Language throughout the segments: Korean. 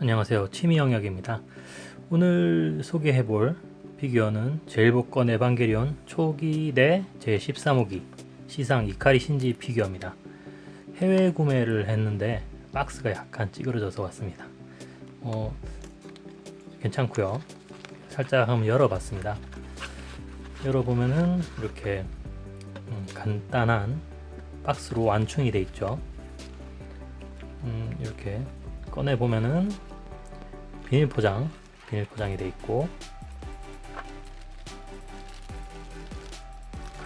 안녕하세요. 취미 영역입니다. 오늘 소개해 볼 피규어는 제일복권 에반게리온 초기 대 제13호기 시상 이카리 신지 피규어입니다. 해외 구매를 했는데 박스가 약간 찌그러져서 왔습니다. 어, 괜찮고요. 살짝 한번 열어봤습니다. 열어보면은 이렇게 음, 간단한 박스로 완충이 돼 있죠. 음, 이렇게 꺼내 보면은 비닐 포장, 비닐 포장이 돼 있고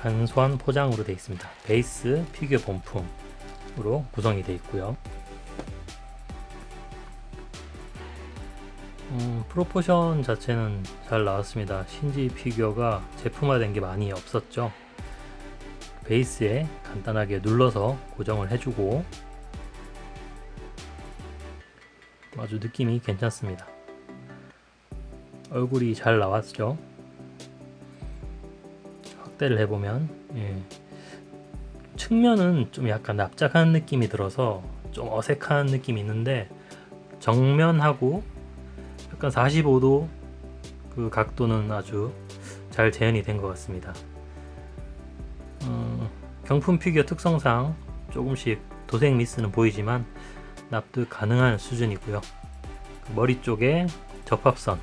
간소한 포장으로 돼 있습니다. 베이스 피규어 본품으로 구성이 돼 있고요. 음, 프로포션 자체는 잘 나왔습니다. 신지 피규어가 제품화된 게 많이 없었죠. 베이스에 간단하게 눌러서 고정을 해주고 아주 느낌이 괜찮습니다. 얼굴이 잘 나왔죠. 확대를 해보면 예. 측면은 좀 약간 납작한 느낌이 들어서 좀 어색한 느낌이 있는데 정면하고 약간 45도 그 각도는 아주 잘 재현이 된 것 같습니다. 음, 경품 피규어 특성상 조금씩 도색 미스는 보이지만 납득 가능한 수준이고요. 그 머리 쪽에 접합선,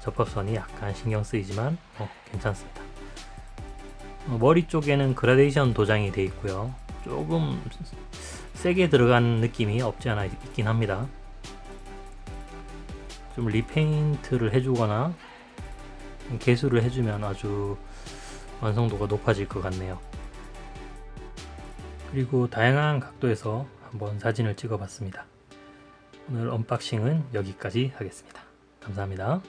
접합선이 약간 신경 쓰이지만 어, 괜찮습니다. 어, 머리 쪽에는 그라데이션 도장이 되어 있고요. 조금 세게 들어간 느낌이 없지 않아 있긴 합니다. 좀 리페인트를 해주거나 개수를 해주면 아주 완성도가 높아질 것 같네요. 그리고 다양한 각도에서 한번 사진을 찍어 봤습니다. 오늘 언박싱은 여기까지 하겠습니다. 감사합니다.